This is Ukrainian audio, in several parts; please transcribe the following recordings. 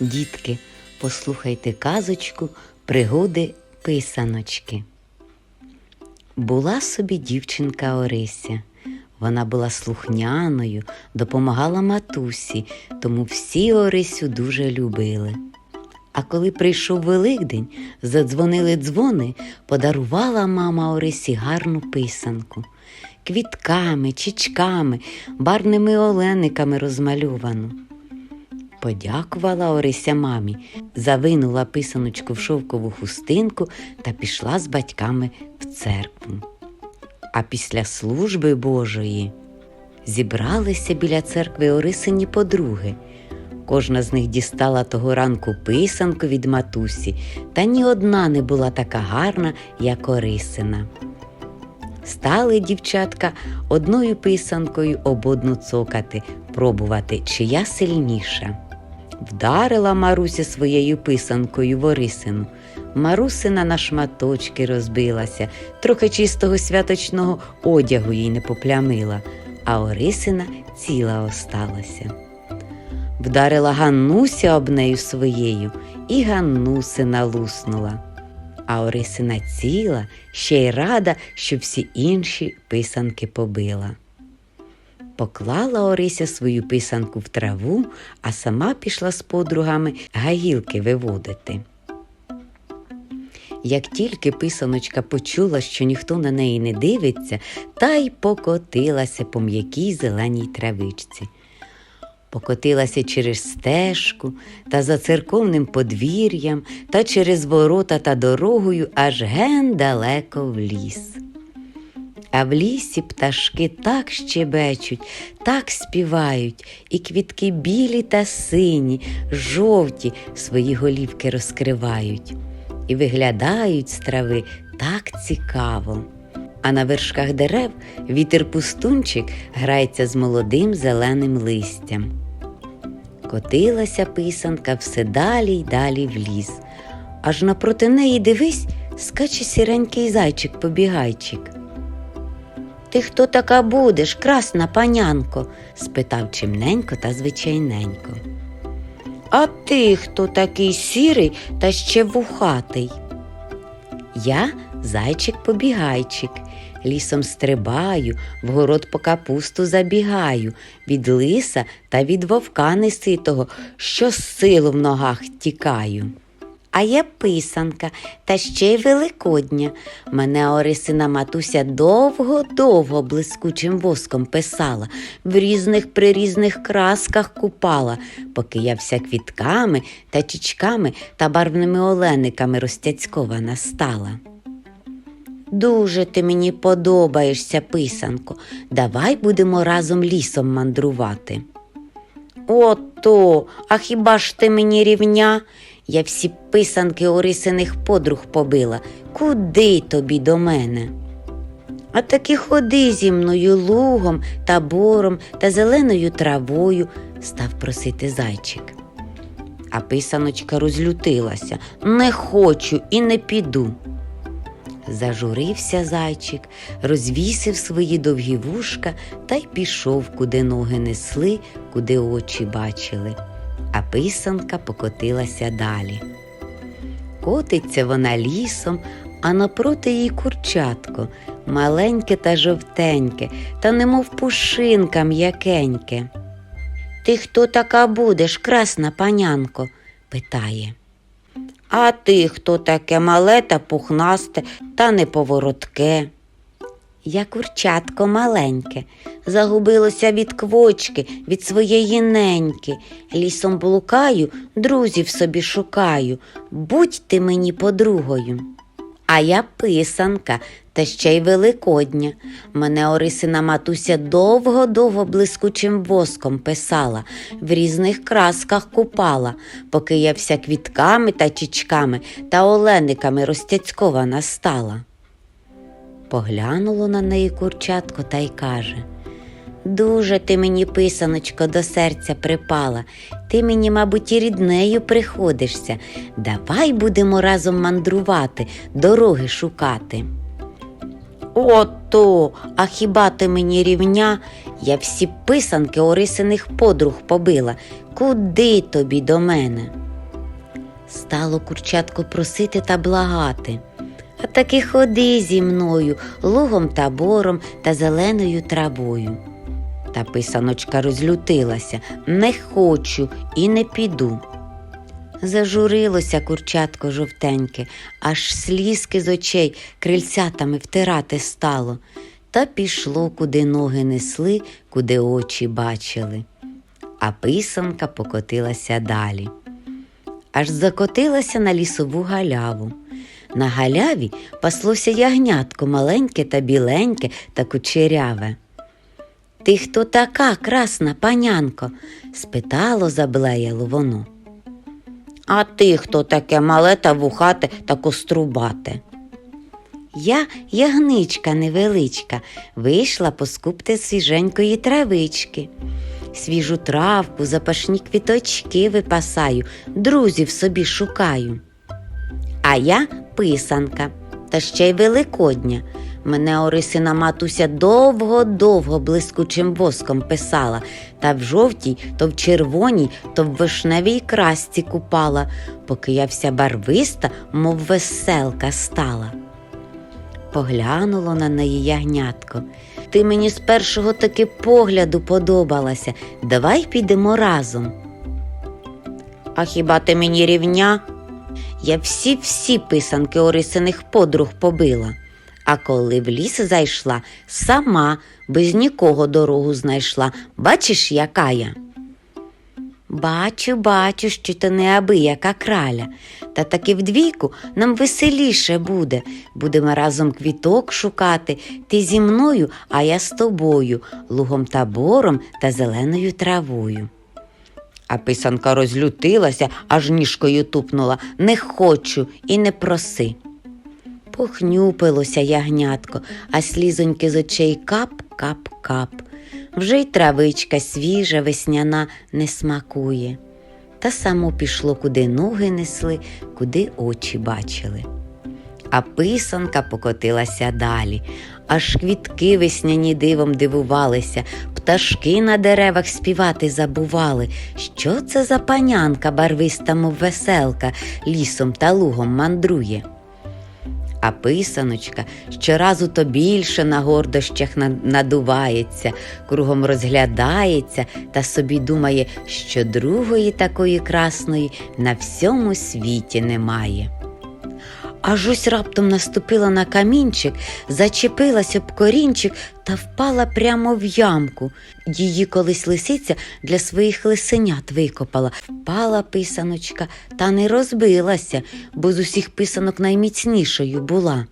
Дітки, послухайте казочку Пригоди писаночки. Була собі дівчинка Орися. Вона була слухняною, допомагала матусі, тому всі Орисю дуже любили. А коли прийшов Великдень, задзвонили дзвони, подарувала мама Орисі гарну писанку. Квітками, чічками, барвними олениками розмальовану. Подякувала Орися мамі, завинула писаночку в шовкову хустинку та пішла з батьками в церкву. А після служби Божої зібралися біля церкви Орисині подруги. Кожна з них дістала того ранку писанку від матусі, та ні одна не була така гарна, як Орисина. Стали дівчатка одною писанкою об одну цокати, пробувати, чия сильніша. Вдарила Маруся своєю писанкою в Орисину. Марусина на шматочки розбилася, трохи чистого святочного одягу їй не поплямила, а Орисина ціла осталася. Вдарила Ганнуся об нею своєю, і Ганнусина луснула. А Орисина ціла, ще й рада, що всі інші писанки побила. Поклала Орися свою писанку в траву, а сама пішла з подругами гагілки виводити. Як тільки писаночка почула, що ніхто на неї не дивиться, та й покотилася по м'якій зеленій травичці. Покотилася через стежку та за церковним подвір'ям та через ворота та дорогою аж ген далеко в ліс. А в лісі пташки так щебечуть, так співають, і квітки білі та сині, жовті свої голівки розкривають, і виглядають з трави так цікаво. А на вершках дерев вітер пустунчик грається з молодим зеленим листям. Котилася писанка все далі й далі в ліс. Аж напроти неї дивись, скаче сіренький зайчик-побігайчик. Ти хто така будеш, красна панянко? спитав чимненько та звичайненько. А ти хто такий сірий та ще вухатий? Я зайчик-побігайчик, лісом стрибаю, в город по капусту забігаю, від лиса та від вовка неситого, що з силу в ногах тікаю. А я писанка, та ще й великодня. Мене Орисина матуся довго-довго блискучим воском писала, в різних прирізних красках купала, поки я вся квітками та чічками та барвними олениками розтяцькована стала. Дуже ти мені подобаєшся, писанко. Давай будемо разом лісом мандрувати. Ото, а хіба ж ти мені рівня? Я всі писанки Орисиних подруг побила. Куди тобі до мене? А таки ходи зі мною лугом та бором та зеленою травою, став просити зайчик. А писаночка розлютилася не хочу і не піду. Зажурився зайчик, розвісив свої довгі вушка та й пішов, куди ноги несли, куди очі бачили, а писанка покотилася далі. Котиться вона лісом, а напроти її курчатко, маленьке та жовтеньке, та немов пушинка м'якеньке. Ти хто така будеш, красна панянко? питає. А ти хто таке мале та пухнасте та неповоротке? Я курчатко маленьке, загубилося від квочки, від своєї неньки. Лісом блукаю, друзів собі шукаю. Будь ти мені подругою. А я писанка, та ще й великодня. Мене Орисина матуся довго-довго блискучим воском писала, в різних красках купала, поки я вся квітками та чічками та олениками розтяцькована стала. Поглянуло на неї курчатко та й каже Дуже ти мені, писаночко, до серця припала. Ти мені, мабуть, і ріднею приходишся. Давай будемо разом мандрувати, дороги шукати. Ото, а хіба ти мені рівня? Я всі писанки Орисиних подруг побила. Куди тобі до мене? Стало курчатко просити та благати. А таки ходи зі мною лугом та бором та зеленою травою. Та писаночка розлютилася не хочу і не піду. Зажурилося курчатко жовтеньке, аж слізки з очей крильцятами втирати стало, та пішло, куди ноги несли, куди очі бачили. А писанка покотилася далі. Аж закотилася на лісову галяву. На галяві паслося ягнятко маленьке та біленьке та кучеряве. Ти хто така, красна панянко? спитало, заблеяло воно. А ти хто таке мале та вухате та кострубате? Я ягничка невеличка, вийшла поскупти свіженької травички. Свіжу травку, запашні квіточки випасаю, друзів собі шукаю. А я писанка, та ще й великодня. Мене Орисина матуся довго-довго блискучим воском писала, та в жовтій, то в червоній, то в вишневій красці купала, поки я вся барвиста, мов веселка стала. Поглянуло на неї ягнятко. Ти мені з першого таки погляду подобалася. Давай підемо разом. А хіба ти мені рівня? Я всі-всі писанки Орисиних подруг побила. А коли в ліс зайшла, сама без нікого дорогу знайшла. Бачиш, яка я? Бачу, бачу, що ти неабияка краля. Та таки вдвійку нам веселіше буде. Будемо разом квіток шукати. Ти зі мною, а я з тобою, лугом та бором та зеленою травою. А писанка розлютилася, аж ніжкою тупнула не хочу і не проси. Похнюпилося ягнятко, а слізоньки з очей кап-кап-кап. Вже й травичка свіжа, весняна не смакує. Та само пішло, куди ноги несли, куди очі бачили. А писанка покотилася далі, аж квітки весняні дивом дивувалися, пташки на деревах співати забували. Що це за панянка барвиста, мов веселка, лісом та лугом мандрує? А писаночка щоразу то більше на гордощах надувається, кругом розглядається та собі думає, що другої такої красної на всьому світі немає. Аж ось раптом наступила на камінчик, зачепилась об корінчик та впала прямо в ямку. Її колись лисиця для своїх лисенят викопала. Впала писаночка та не розбилася, бо з усіх писанок найміцнішою була.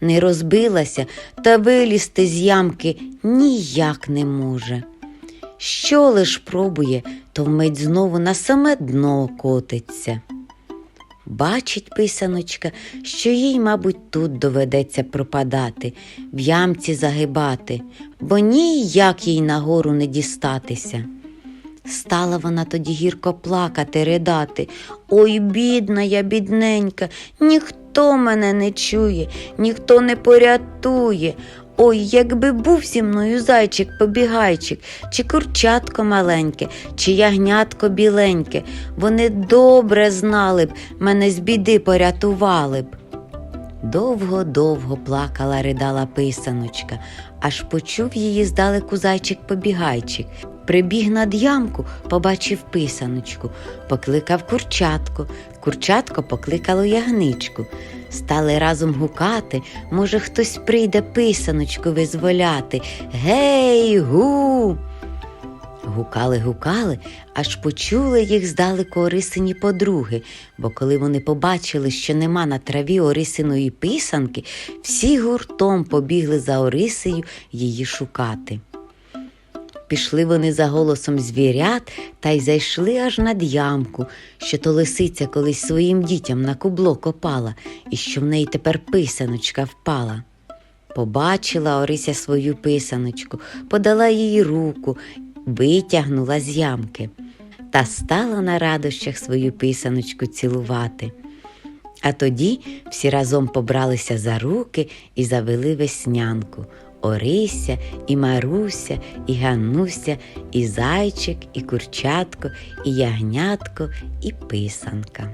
Не розбилася та вилізти з ямки ніяк не може. Що лиш пробує, то вмить знову на саме дно котиться. Бачить писаночка, що їй, мабуть, тут доведеться пропадати, в ямці загибати, бо ніяк їй нагору не дістатися. Стала вона тоді гірко плакати, ридати. Ой, бідна я, бідненька, ніхто мене не чує, ніхто не порятує. Ой, якби був зі мною зайчик-побігайчик, чи курчатко маленьке, чи ягнятко біленьке, вони добре знали б, мене з біди порятували б. Довго-довго плакала, ридала писаночка, аж почув її здалеку зайчик-побігайчик. Прибіг над ямку, побачив писаночку, покликав курчатку. Курчатко покликало ягничку. Стали разом гукати, може, хтось прийде писаночку визволяти. Гей, гу. Гукали, гукали, аж почули їх здалеку Орисині подруги, бо коли вони побачили, що нема на траві Орисиної писанки, всі гуртом побігли за Орисею її шукати. Пішли вони за голосом звірят та й зайшли аж над ямку, що то лисиця колись своїм дітям на кубло копала, і що в неї тепер писаночка впала. Побачила Орися свою писаночку, подала їй руку, витягнула з ямки та стала на радощах свою писаночку цілувати. А тоді всі разом побралися за руки і завели веснянку. Орися, і Маруся, і Гануся, і зайчик, і курчатко, і ягнятко, і писанка.